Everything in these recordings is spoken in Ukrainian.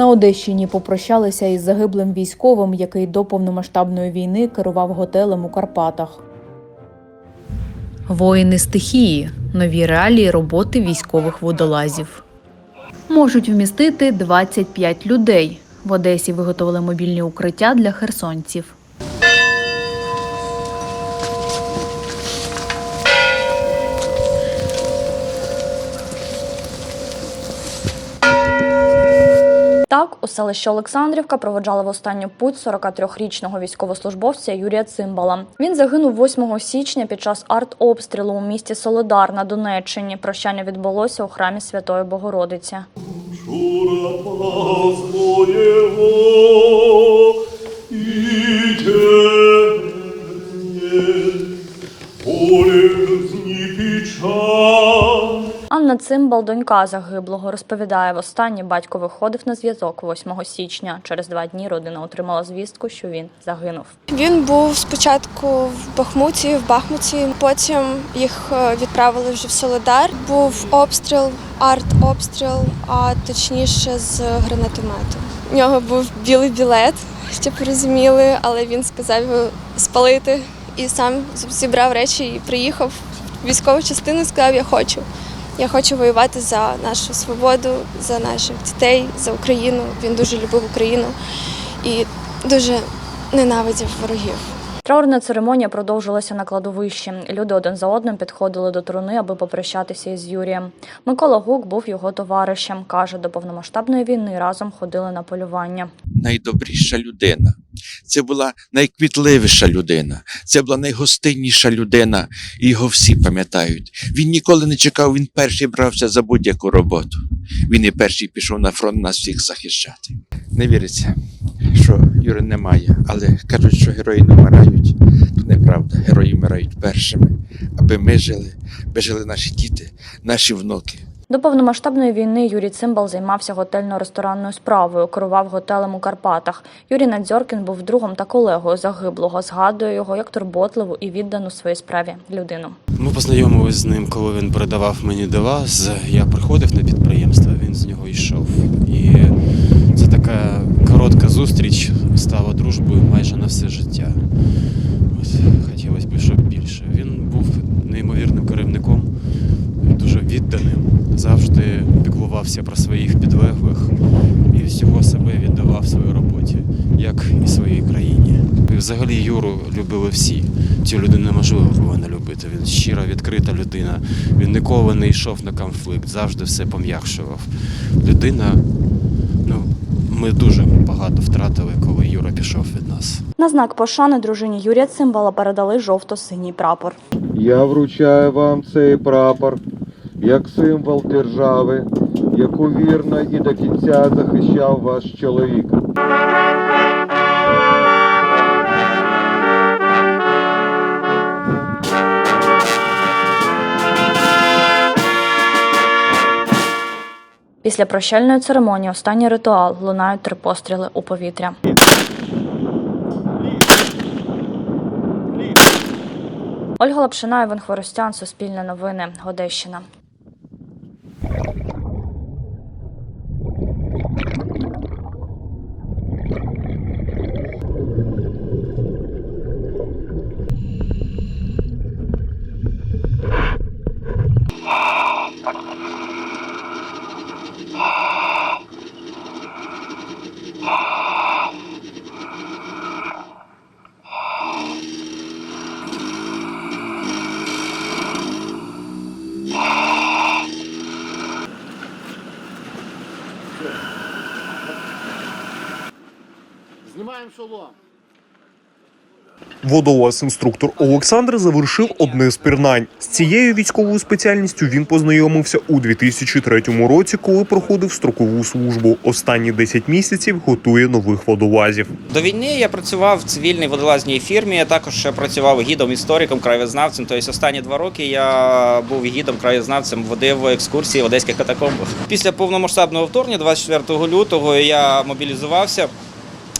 На Одещині попрощалися із загиблим військовим, який до повномасштабної війни керував готелем у Карпатах. Воїни стихії нові реалії роботи військових водолазів. Можуть вмістити 25 людей. В Одесі виготовили мобільні укриття для херсонців. У селищі Олександрівка проводжали в останню путь 43-річного військовослужбовця Юрія Цимбала. Він загинув 8 січня під час артобстрілу у місті Солодар на Донеччині. Прощання відбулося у храмі Святої Богородиці. Шура Анна Цимбал, донька загиблого, розповідає, востаннє батько виходив на зв'язок 8 січня. Через два дні родина отримала звістку, що він загинув. Він був спочатку в Бахмуті, в Бахмуті, потім їх е, відправили вже в Солодар. Був обстріл, арт-обстріл, а точніше з гранатомету. У нього був білий білет, щоб розуміли, але він сказав спалити і сам зібрав речі і приїхав військову частину. Сказав, я хочу. Я хочу воювати за нашу свободу, за наших дітей, за Україну. Він дуже любив Україну і дуже ненавидів ворогів. Траурна церемонія продовжилася на кладовищі. Люди один за одним підходили до труни, аби попрощатися із Юрієм. Микола Гук був його товаришем. каже, до повномасштабної війни разом ходили на полювання. найдобріша людина. Це була найквітливіша людина, це була найгостинніша людина, і його всі пам'ятають. Він ніколи не чекав, він перший брався за будь-яку роботу. Він і перший пішов на фронт нас всіх захищати. Не віриться, що Юри немає, але кажуть, що герої не вмирають. То неправда, герої вмирають першими, аби ми жили, аби жили наші діти, наші внуки. До повномасштабної війни Юрій Цимбал займався готельно-ресторанною справою, керував готелем у Карпатах. Юрій Надзьоркін був другом та колегою загиблого. Згадує його як турботливу і віддану своїй справі людину. Ми познайомилися з ним, коли він передавав мені до вас. Я приходив на підприємство, він з нього йшов. І це така коротка зустріч стала дружбою майже на все життя. От, хотілося б, щоб більше. Він був неймовірним керівником, дуже відданим, завжди піклувався про своїх підлеглих і всього себе віддавав своїй роботі, як і своїй країні. І взагалі Юру любили всі. Цю людину неможливо було не любити. Він щира, відкрита людина. Він ніколи не йшов на конфлікт, завжди все пом'якшував. Людина, ну, ми дуже багато втратили, коли Юра пішов від нас. На знак пошани дружині Юрія Цимбала передали жовто-синій прапор. Я вручаю вам цей прапор як символ держави, яку вірно і до кінця захищав ваш чоловік. Після прощальної церемонії останній ритуал лунають три постріли у повітря. Ольга Лапшина, Іван Хворостян, Суспільне новини, Одещина. Водолаз-інструктор Олександр завершив одне з пірнань. З цією військовою спеціальністю він познайомився у 2003 році, коли проходив строкову службу. Останні 10 місяців готує нових водолазів. До війни я працював в цивільній водолазній фірмі. Я також працював гідом, істориком, краєзнавцем. Тобто останні два роки я був гідом, краєзнавцем, водив екскурсії в одеських катакомбах. Після повномасштабного вторгнення, 24 лютого, я мобілізувався.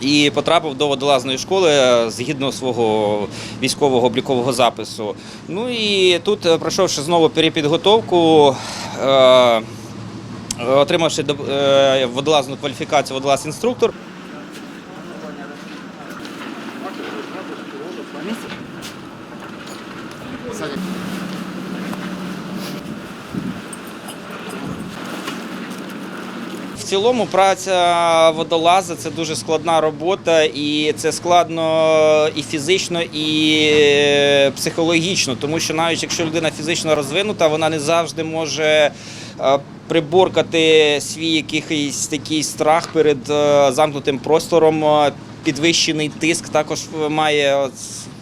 І потрапив до водолазної школи згідно свого військового облікового запису. Ну і тут, е, пройшовши знову перепідготовку, е, е, отримавши е, водолазну кваліфікацію водолаз-інструктор. В цілому праця водолаза це дуже складна робота, і це складно і фізично, і е, психологічно, тому що навіть якщо людина фізично розвинута, вона не завжди може е, приборкати свій якийсь такий страх перед е, замкнутим простором. Підвищений тиск також має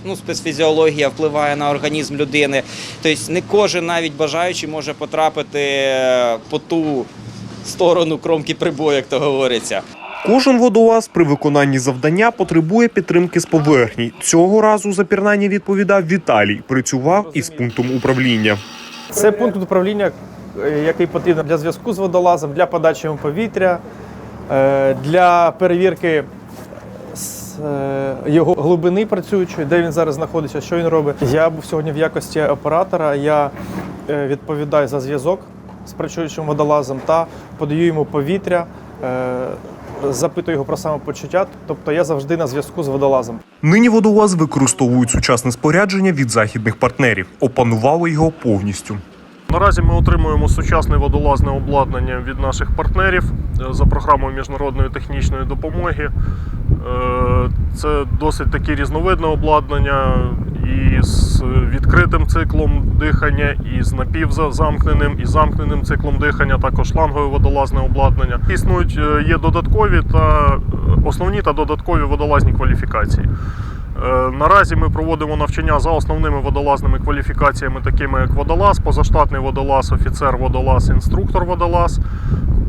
ну, спецфізіологія впливає на організм людини. Тобто не кожен навіть бажаючий може потрапити по ту сторону кромки прибою, як то говориться. Кожен водолаз при виконанні завдання потребує підтримки з поверхні. Цього разу за пірнання відповідав Віталій. Працював із пунктом управління. Це пункт управління, е, який потрібен для зв'язку з водолазом, для подачі повітря, е, для перевірки е, його глибини працюючої, де він зараз знаходиться, що він робить. Я був сьогодні в якості оператора. Я відповідаю за зв'язок з працюючим водолазом та подаю йому повітря, е, запитую його про самопочуття. Тобто я завжди на зв'язку з водолазом. Нині водолаз використовують сучасне спорядження від західних партнерів, опанували його повністю. Наразі ми отримуємо сучасне водолазне обладнання від наших партнерів е, за програмою міжнародної технічної допомоги. Е, Це досить таке різновидне обладнання і з відкритим циклом дихання, і з напівзамкненим, і замкненим циклом дихання, також шлангове водолазне обладнання. Існують е, є додаткові та е, основні та додаткові водолазні кваліфікації. Е, Наразі ми проводимо навчання за основними водолазними кваліфікаціями, такими як водолаз, позаштатний водолаз, офіцер водолаз, інструктор водолаз,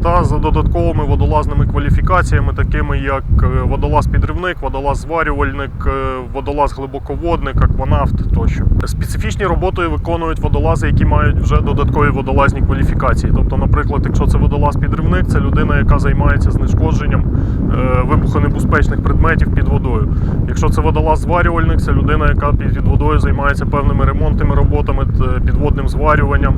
та за додатковими водолазними кваліфікаціями, такими як е, водолаз-підривник, водолаз-зварювальник, е, водолаз-глибоководник, акванавт тощо. Специфічні роботи виконують водолази, які мають вже додаткові водолазні кваліфікації. Тобто, наприклад, якщо це водолаз-підривник, це людина, яка займається знешкодженням е, вибухонебезпечних предметів під водою. Якщо це водолаз-зварювальник, це людина, яка під водою займається певними ремонтними роботами, підводним зварюванням.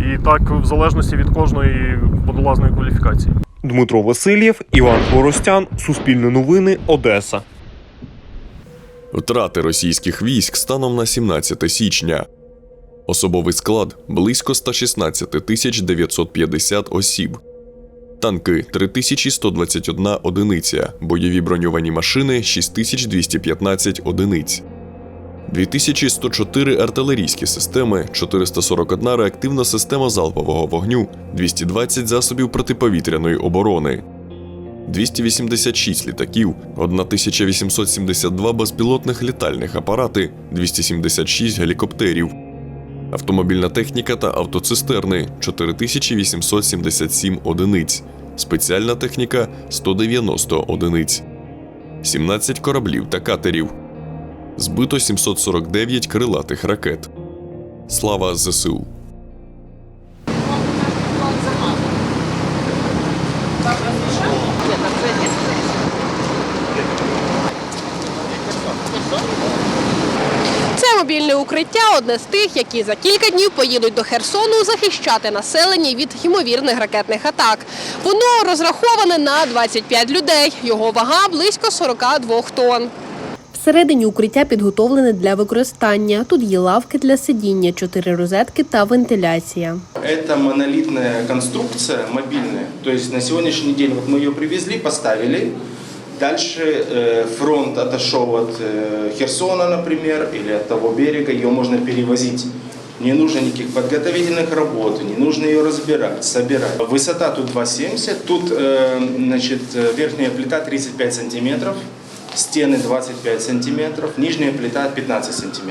І так, в залежності від кожної водолазної кваліфікації. Дмитро Васильєв, Іван Хоростян, Суспільне новини, Одеса. Втрати російських військ станом на 17 січня. Особовий склад близько 116 тисяч 950 осіб. Танки 3121 одиниця, бойові броньовані машини 6215 одиниць. 2104 артилерійські системи, 441 реактивна система залпового вогню, 220 засобів протиповітряної оборони, 286 літаків, 1872 безпілотних літальних апарати, 276 гелікоптерів, автомобільна техніка та автоцистерни 4877 одиниць, спеціальна техніка 190 одиниць, 17 кораблів та катерів, збито 749 крилатих ракет. Слава ЗСУ! Це мобільне укриття одне з тих, які за кілька днів поїдуть до Херсону захищати населення від ймовірних ракетних атак. Воно розраховане на 25 людей. Його вага близько 42 тонн. Всередині укриття підготовлене для використання. Тут є лавки для сидіння, чотири розетки та вентиляція. Это монолитная конструкция мобильная. То есть на сегодняшний день вот мы ее привезли, поставили. Дальше э, фронт отошел от э, Херсона, например, или от того берега. Ее можно перевозить. Не нужно никаких подготовительных работ, не нужно ее разбирать, собирать. Высота тут 2,70. Тут э, значит, э, верхняя плита 35 сантиметров, стены 25 см, нижня плита 15 см.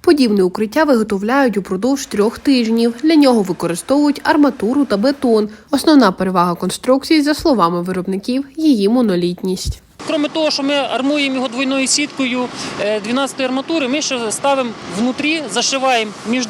Подібне укриття виготовляють упродовж трьох тижнів. Для нього використовують арматуру та бетон. Основна перевага конструкції, за словами виробників, її монолітність. Кроме того, що ми армуємо його двойною сіткою 12-ї арматури, ми ще ставимо внутрі, зашиваємо між,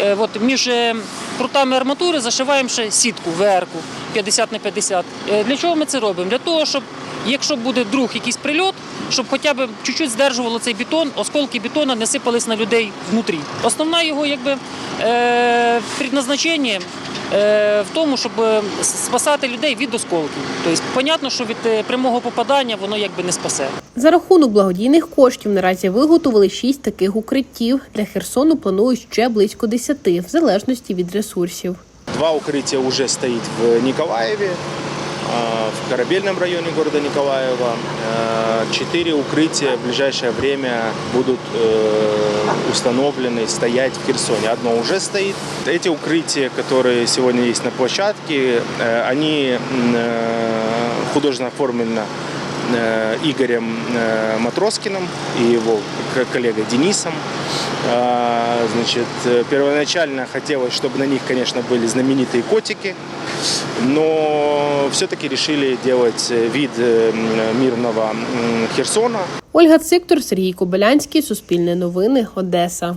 е, от, між е, прутами арматури, зашиваємо ще сітку ВР-ку 50 на 50. Е, Для чого ми це робимо? Для того, щоб якщо буде друг якийсь прильот, щоб хоча б чуть-чуть здержувало цей бетон, осколки бетона не сипались на людей внутрі. Основна його якби, е, предназначення е, в тому, щоб е, спасати людей від осколків. Тобто, понятно, що від е, прямого попадання воно якби не спасе. За рахунок благодійних коштів наразі виготовили шість таких укриттів. Для Херсону планують ще близько десяти, в залежності від ресурсів. Два укриття вже стоїть в Николаеве, а, в корабельном районе города Николаева. А, Четыре укрытия в ближайшее время будут э, установлены стоять в Херсоне. Одно уже стоит. Эти укрытия, которые сегодня есть на площадке, э, они э, художественно оформлены Игорем Матроскиным и его коллегой Денисом. А, Значит, первоначально хотелось, чтобы на них, конечно, были знаменитые котики, но все-таки решили делать э, вид э, мирного Херсона. Ольга Циктор, Сергій Кобилянський, Суспільне новини, Одеса.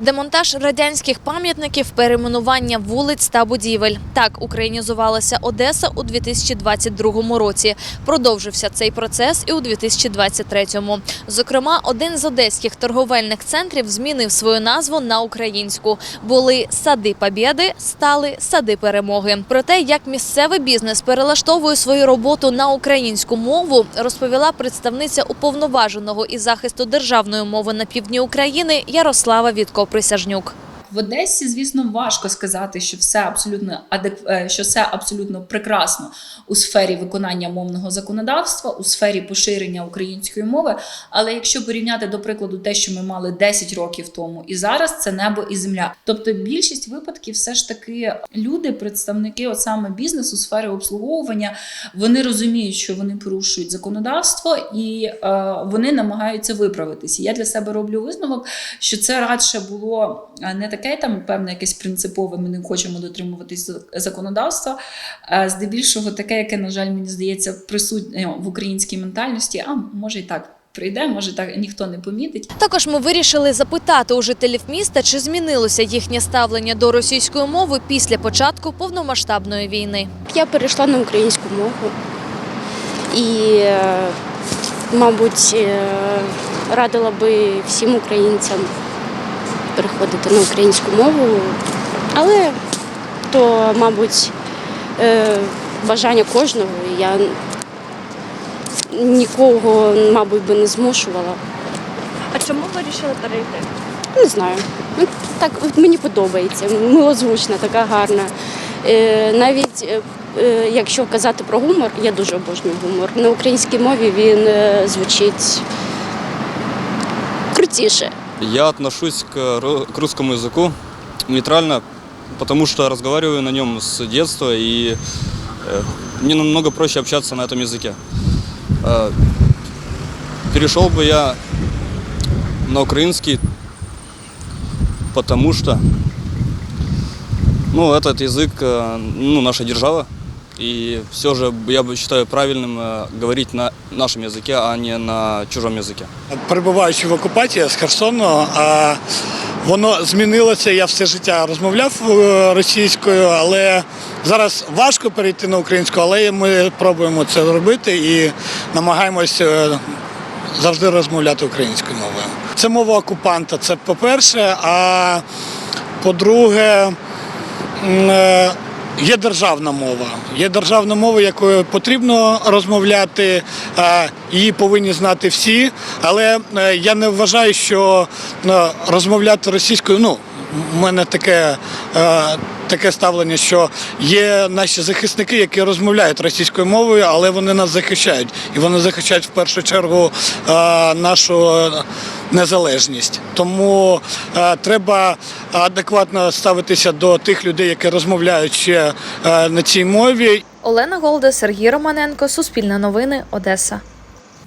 Демонтаж радянських пам'ятників, перейменування вулиць та будівель. Так українізувалася Одеса у 2022 році. Продовжився цей процес і у 2023-му. Зокрема, один з одеських торговельних центрів змінив свою назву на українську. Були сади Побєди, стали сади перемоги. Про те, як місцевий бізнес перелаштовує свою роботу на українську мову, розповіла представниця уповноваженого із захисту державної мови на півдні України Ярослава Вітко Присяжнюк. В Одесі, звісно, важко сказати, що все абсолютно адек... е, що все абсолютно прекрасно у сфері виконання мовного законодавства, у сфері поширення української мови. Але якщо порівняти до прикладу те, що ми мали 10 років тому, і зараз це небо і земля. Тобто, більшість випадків, все ж таки, люди, представники от саме бізнесу, сфери обслуговування, вони розуміють, що вони порушують законодавство, і е, вони намагаються виправитися. Я для себе роблю висновок, що це радше було е, не таке там певне якесь принципове. Ми не хочемо дотримуватись законодавства. Здебільшого таке, яке, на жаль, мені здається, присутнє в українській ментальності. А може і так прийде, може так ніхто не помітить. Також ми вирішили запитати у жителів міста, чи змінилося їхнє ставлення до російської мови після початку повномасштабної війни. Я перейшла на українську мову і, е, мабуть, е, радила би всім українцям переходити на українську мову, але то, мабуть, е, бажання кожного. Я нікого, мабуть, би не змушувала. А чому ви вирішили перейти? Не знаю. Ну, Так мені подобається. Милозвучна, така гарна. Е, навіть е, якщо казати про гумор, я дуже обожнюю гумор. На українській мові він звучить крутіше. Я отношусь к, к русскому языку нейтрально, потому что разговариваю на нем с детства, и э, мне намного проще общаться на этом языке. Э, перешел бы я на украинский, потому что ну, этот язык, э, ну, наша держава, и все же я бы считаю правильным э, говорить на нашем языке, а не на чужом языке. перебуваючи в окупації з Херсону, а воно змінилося. Я все життя розмовляв е, російською, але зараз важко перейти на українську, але ми пробуємо це зробити і намагаємося завжди розмовляти українською мовою. Це мова окупанта, це по-перше, а по-друге, м, е, Є державна мова. Є державна мова, якою потрібно розмовляти, е, її повинні знати всі. Але е, я не вважаю, що е, розмовляти російською, ну, в мене таке, таке ставлення, що є наші захисники, які розмовляють російською мовою, але вони нас захищають. І вони захищають в першу чергу е, нашу незалежність. Тому е, треба адекватно ставитися до тих людей, які розмовляють ще е, на цій мові. Олена Голда, Сергій Романенко, Суспільне новини, Одеса.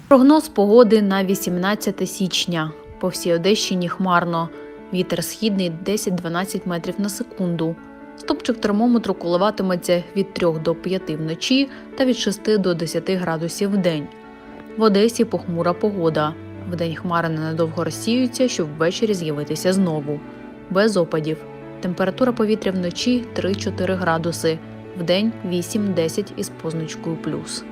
Прогноз погоди на 18 січня. По всій Одещині хмарно. Вітер східний 10-12 метрів на секунду. Стопчик термометру коливатиметься від 3 до 5 вночі та від 6 до 10 градусів в день. В Одесі похмура погода. Вдень хмари ненадовго розсіються, щоб ввечері з'явитися знову. Без опадів. Температура повітря вночі 3-4 градуси, вдень 8-10 із позначкою плюс.